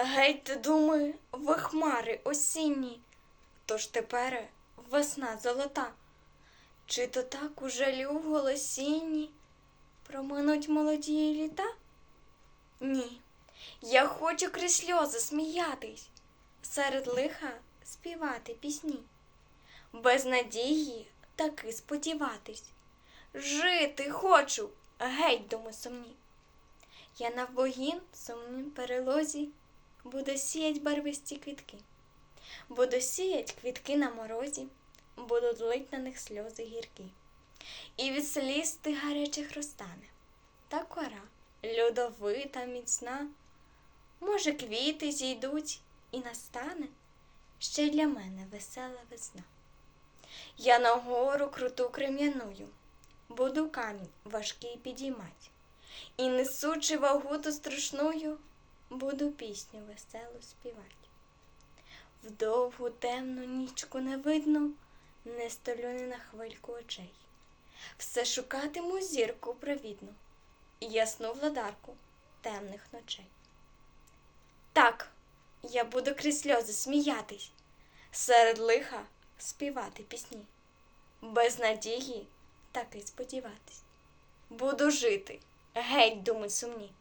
Геть ти думи, ви хмари осінні, тож тепер весна золота. Чи то так у жалю голосінні проминуть молоді літа? Ні, я хочу крізь сльози сміятись, серед лиха співати пісні, без надії таки сподіватись. Жити хочу, геть думи сумні. Я навбогін сумнім перелозі буду сіять барвисті квітки, буду сіять квітки на морозі, будуть лить на них сльози гіркі. І від сліз тих гарячих розтане та кора льодовита, міцна. Може, квіти зійдуть і настане ще й для мене весела весна. Я на гору круту крем'яную, буду камінь важкий підіймать, і несучи вагу ту страшную, буду пісню веселу співать. В довгу темну нічку не видно, не столю ні на хвильку очей. Все шукатиму зірку провідну ясну владарку темних ночей. Так, я буду крізь сльози сміятись, серед лиха співати пісні, без надії так і сподіватись. Буду жити, геть думи сумні.